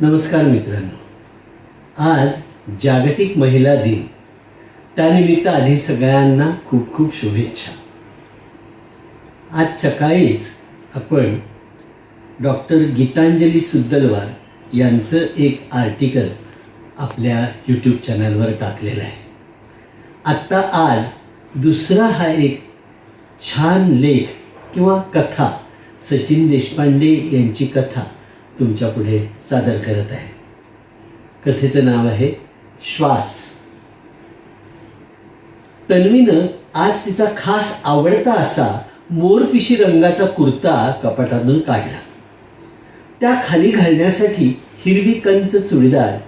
नमस्कार मित्रांनो. आज जागतिक महिला दिन. त्यानिमित्त आधी सगळ्यांना खूप खूप शुभेच्छा. आज सकाळीच आपण डॉक्टर गीतांजली सुद्दलवार यांचं एक आर्टिकल आपल्या यूट्यूब चॅनलवर टाकलेलं आहे. आत्ता आज दुसरा हा एक छान लेख किंवा कथा सचिन देशपांडे यांची कथा तुमच्यापुढे सादर करत आहे. कथेचं नाव आहे श्वास. तन्वीनं आज तिचा खास आवडता असा मोरपिशी रंगाचा कुर्ता कपाटातून काढला. त्या खाली घालण्यासाठी हिरवी कंच चुडीदार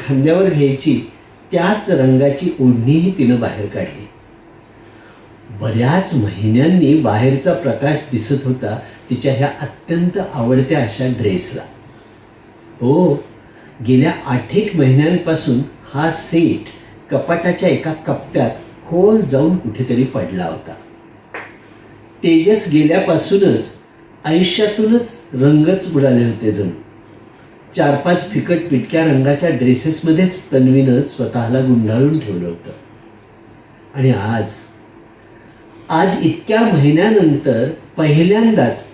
खांद्यावर घ्यायची त्याच रंगाची ओढणीही तिनं बाहेर काढली. बऱ्याच महिन्यांनी बाहेरचा प्रकाश दिसत होता तिच्या ह्या अत्यंत आवडत्या अशा ड्रेसला. हो गेल्या आठेक महिन्यांपासून हा सेट कपाटाच्या एका कप्प्यात खोल जाऊन कुठेतरी पडला होता. तेजस गेल्यापासूनच आयुष्यातूनच रंगच बुडाले होते जणू. चार पाच फिकट पिटक्या रंगाच्या ड्रेसेसमध्येच तन्वीनं स्वतःला गुंडाळून ठेवलं होतं. आणि आज आज इतक्या महिन्यानंतर पहिल्यांदाच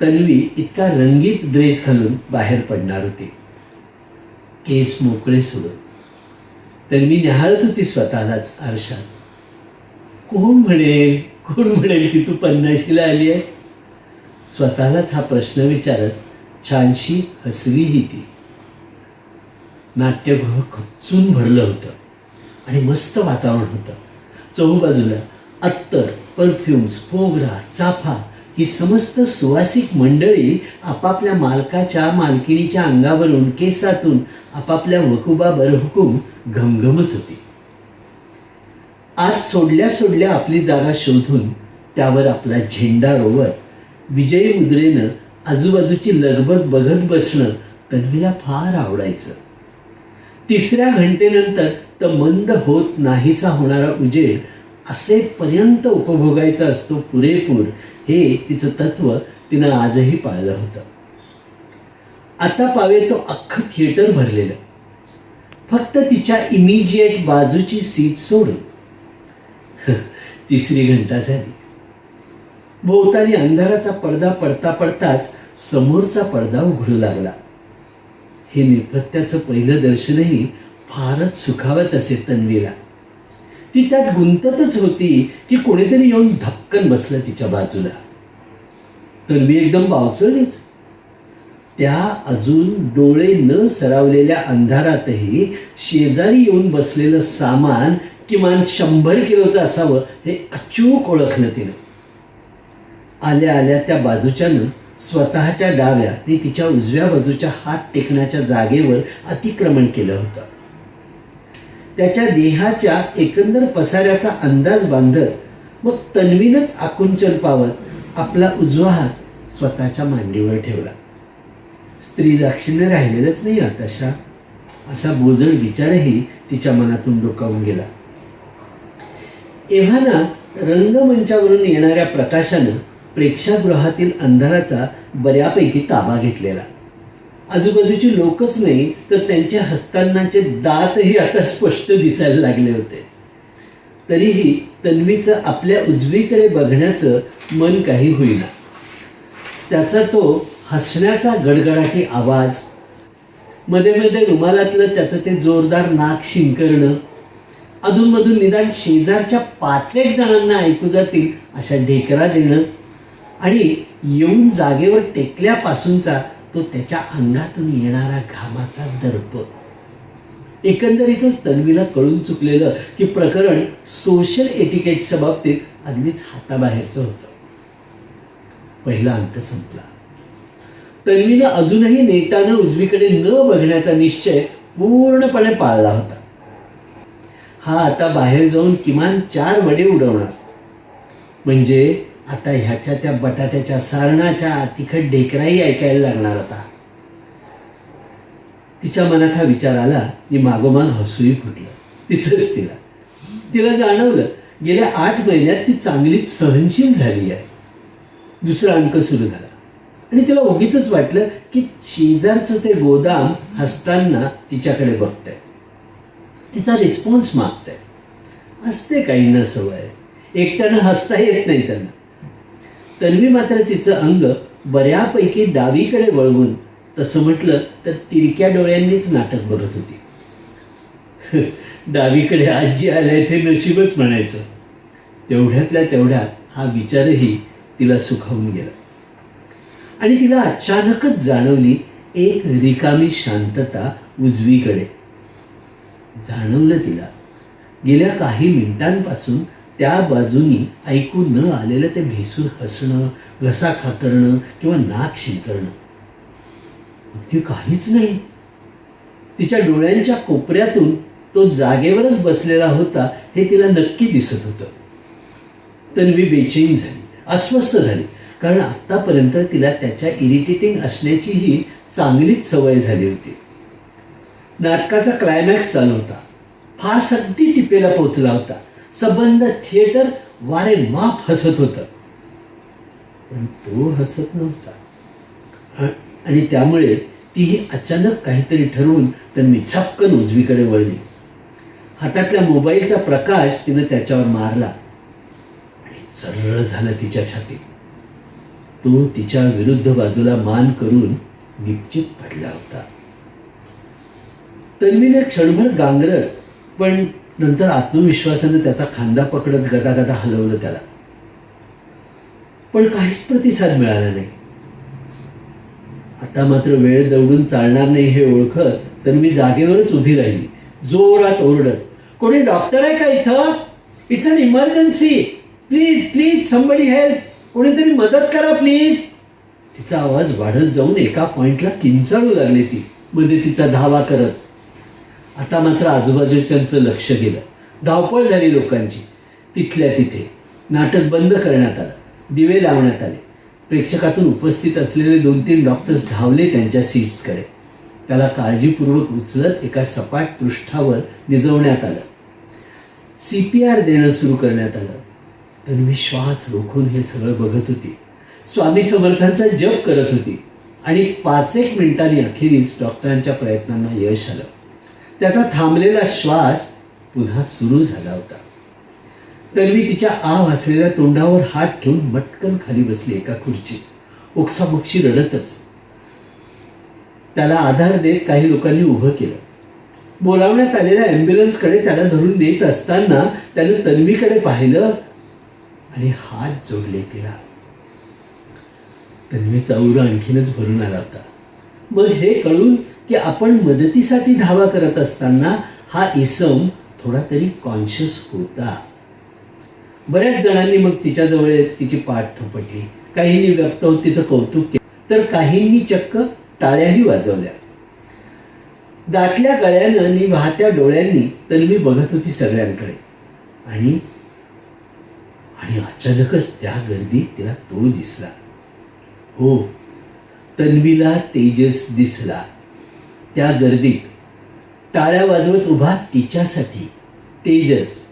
तन्वी इतका रंगीत ड्रेस घालून बाहेर पडणार होती. केस मोकळे सोडून तन्वी निहाळत होती स्वतःलाच आरशात. कोण म्हणेल कोण म्हणेल की तू पन्नाशीला आली आहेस? स्वतःलाच हा प्रश्न विचारत छानशी हसलीही ती. नाट्यगृह खचून भरलं होतं आणि मस्त वातावरण होतं. चहूबाजूला अत्तर परफ्युम्स फोगरा चाफा ही समस्त सुवासिक मंडळी आपापल्या मालकाच्या मालकिणीच्या अंगावरून केसातून आपापल्या वकुबा बरहुकूम घमघमत होती. आज सोडल्या सोडल्या आपली जागा शोधून त्यावर आपला झेंडा रोवत विजयी मुद्रेनं आजूबाजूची लगबग बघत बसणं तन्वीला फार आवडायचं. तिसऱ्या घंटेनंतर तर मंद होत नाहीसा होणारा उजेड असेपर्यंत उपभोगायचा असतो पुरेपूर हे तिचं तत्व तिनं आजही पाळलं होतं. आता पावे तो अख्खं थिएटर भरलेलं. फक्त तिच्या इमिजिएट बाजूची सीट सोडून. तिसरी घंटा झाली. भोवताली अंधाराचा पडदा पडता पडताच समोरचा पडदा उघडू लागला. हे नेपथ्याचं पहिलं दर्शनही फारच सुखावत असे तन्वीला. ती त्यात गुंततच होती की कोणीतरी येऊन धक्कन बसलं तिच्या बाजूला. तर मी एकदम बावचळलीच. त्या अजून डोळे न सरावलेल्या अंधारातही शेजारी येऊन बसलेलं सामान किमान शंभर किलोचं असावं हे अचूक ओळखलं तिनं. आल्या आल्या त्या बाजूच्यानं स्वतःच्या डाव्या आणि तिच्या उजव्या बाजूच्या हात टेकण्याच्या जागेवर अतिक्रमण केलं होतं. त्याच्या देहाच्या एकंदर पसाऱ्याचा अंदाज बांधत मग तन्वीनच आकुंचन पावत आपला उजवा हात स्वतःच्या मांडीवर ठेवला. स्त्री दाक्षिण्य राहिलेलंच नाही आताशा. असा बोजड विचारही तिच्या मनातून डोकावून गेला. एव्हाना रंगमंचावरून येणाऱ्या प्रकाशानं प्रेक्षागृहातील अंधाराचा बऱ्यापैकी ताबा घेतलेला. आजूबाजूची लोकच नाही तर त्यांच्या हस्तांनाचे दातही आता स्पष्ट दिसायला लागले होते. तरीही तन्वीचं आपल्या उजवीकडे बघण्याचं मन काही होईना. त्याचा तो हसण्याचा गडगडाटी आवाजमध्ये मध्ये रुमालातलं त्याचं ते जोरदार नाक शिंकरणं अधूनमधून निदान शेजारच्या पाचेक जणांना ऐकू जातील अशा ढेकरा देणं आणि येऊन जागेवर टेकल्यापासूनचा तो त्याच्या अंगातून येणारा घामाचा दर्प. एकंदरीतच तन्वीला कळून चुकलेलं की प्रकरण सोशल एटिकेटच्या बाबतीत अगदीच हाताबाहेरचं होतं. पहिला अंक संपला. तन्वीनं अजूनही नेटानं उजवीकडे न बघण्याचा निश्चय पूर्णपणे पाळला होता. हा आता बाहेर जाऊन किमान चार वडे उडवणार. म्हणजे आता ह्याच्या त्या बटाट्याच्या सारणाच्या तिखट ढेकराही ऐकायला लागणार आता. तिच्या मनात हा विचार आला की मागोमाग हसूही फुटलं. तिचंच तिला. तिला जाणवलं गेल्या आठ महिन्यात ती चांगलीच सहनशील झाली आहे. दुसरा अंक सुरू झाला. आणि तिला उगीच वाटलं की शेजारचं ते गोदाम हसताना तिच्याकडे बघतंय. तिचा रिस्पॉन्स मागतंय. असते काहींना सवय. एकट्यानं हसता येत नाही त्यांना. तन्वी मात्र तिचं अंग बऱ्यापैकी डावीकडे वळवून तसं म्हटलं तर तिरक्या डोळ्यांनीच नाटक बघत होती. डावीकडे आजी आल्या ते नशीबच म्हणायचं. तेवढ्यातल्या तेवढ्यात हा विचारही तिला सुखावून गेला. आणि तिला अचानकच जाणवली एक रिकामी शांतता उजवीकडे. जाणवलं तिला. गेल्या काही मिनिटांपासून त्या बाजूनी ऐकू न आलेलं ते भेसूर हसणं घसा खाकरणं किंवा नाक शिंकरणं अगदी काहीच नाही. तिच्या डोळ्यांच्या कोपऱ्यातून तो जागेवरच बसलेला होता हे तिला नक्की दिसत होतं. तन्वी बेचैन झाली अस्वस्थ झाली कारण आत्तापर्यंत तिला त्याच्या इरिटेटिंग असण्याचीही चांगलीच सवय झाली होती. नाटकाचा क्लायमॅक्स चालू होता. फार अगदी टिपेला पोचला होता. संबंध थिएटर वारे माप हसत होत. पण तो हसत नव्हता. आणि त्यामुळे तीही अचानक काहीतरी ठरवून त्यांनी झपकन उजवीकडे वळली हातातल्या मोबाईलचा प्रकाश तिनं त्याच्यावर मारला. आणि चरळ झालं तिच्या छातीत. तो तिच्या विरुद्ध बाजूला मान करून निश्चित पडला होता. तन्वीने क्षणभर गांगरत पण नंतर आत्मविश्वासानं त्याचा खांदा पकडत गदागदा हलवलं त्याला. पण काहीच प्रतिसाद मिळाला नाही. आता मात्र वेळ दौडून चालणार नाही हे ओळखत तर मी जागेवरच उभी राहिली. जोरात ओरडत कोणी डॉक्टर आहे का इथं? It's an emergency please please somebody help कोणीतरी मदत करा प्लीज तिचा आवाज वाढत जाऊन एका पॉइंटला किंचाळू लागली ती. मध्ये तिचा धावा करत आता मात्र आजूबाजूच्यांचं लक्ष गेलं. धावपळ झाली लोकांची. तिथल्या तिथे. नाटक बंद करण्यात आलं. दिवे लावण्यात आले. प्रेक्षकातून उपस्थित असलेले दोन तीन डॉक्टर्स धावले त्यांच्या सीट्सकडे त्याला काळजीपूर्वक उचलत एका सपाट पृष्ठावर निजवण्यात आलं. सी पी आर देणं सुरू करण्यात आलं. तन्वी श्वास रोखून हे सगळं बघत होती. स्वामी समर्थांचा जप करत होती. आणि पाच एक मिनिटांनी अखेरीस डॉक्टरांच्या प्रयत्नांना यश आलं. त्याचा थांबलेला श्वास पुन्हा सुरू झाला होता. तन्वी तिच्या आव असलेल्या तोंडावर हात ठेवून मटकन खाली बसली एका खुर्चीत. ओक्साबोक्षी रडतच. त्याला आधार देत काही लोकांनी उभं केलं. बोलावण्यात आलेल्या ॲम्ब्युलन्सकडे त्याला धरून नेत असताना त्यानं तन्वीकडे पाहिलं आणि हात जोडले तिला. तन्वीचा उरा आणखीनच भरून आला होता. मग हे कळून की आपण मदतीसाठी धावा करत असताना हा इसम थोडा तरी कॉन्शियस होता. बऱ्याच जणांनी मग तिच्याजवळ तिची पाठ थोपटली. काहींनी व्यक्त होत तिचं कौतुक केलं. तर काहींनी चक्क टाळ्याही वाजवल्या. दाटल्या गळ्यानं आणि वाहत्या डोळ्यांनी तन्वी बघत होती सगळ्यांकडे. आणि आणि अचानकच त्या गर्दीत तिला तो दिसला. हो तन्वीला तेजस दिसला. त्या गर्दीत टाळ्या वाजवत उभा तिच्यासाठी तेजस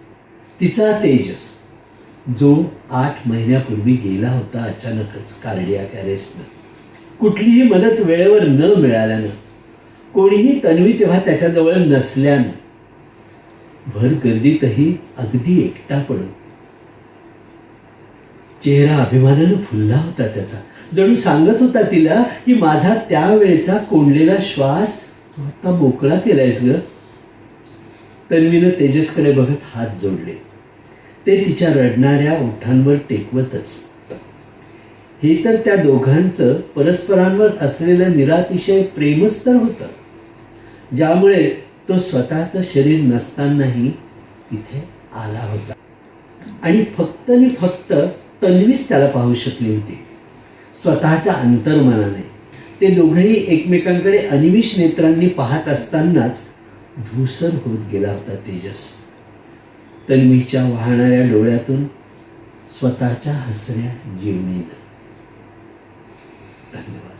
तिचा तेजस जो आठ महिन्यापूर्वी गेला होता अचानकच कार्डियाक अरेस्टनं. कुठलीही मदत वेळेवर न मिळाल्यानं कोणीही तन्वी तेव्हा त्याच्याजवळ नसल्यानं भर गर्दीतही अगदी एकटा पडून. चेहरा अभिमानानं फुलला होता त्याचा. जणू सांगत होता तिला की माझा त्यावेळेचा कोंडलेला श्वास तू आत्ता मोकळा केलायस ग? तन्वीनं तेजसकडे बघत हात जोडले. ते तिच्या रडणाऱ्या ओठांवर टेकवतच. हे तर त्या दोघांचं परस्परांवर असलेलं निरातिशय प्रेमच तर होतं ज्यामुळेच तो स्वतःचं शरीर नसतानाही तिथे आला होता. आणि फक्त आणि फक्त तन्वीच त्याला पाहू शकली होती. स्वतःच्या अंतर्मनाने. ते दोघंही एकमेकांकडे अनिमिष नेत्रांनी पाहत असतानाच धूसर होत गेला होता तेजस. तन्वीच्या वाहणाऱ्या डोळ्यातून स्वतःच्या हसऱ्या जीवनीनं. धन्यवाद.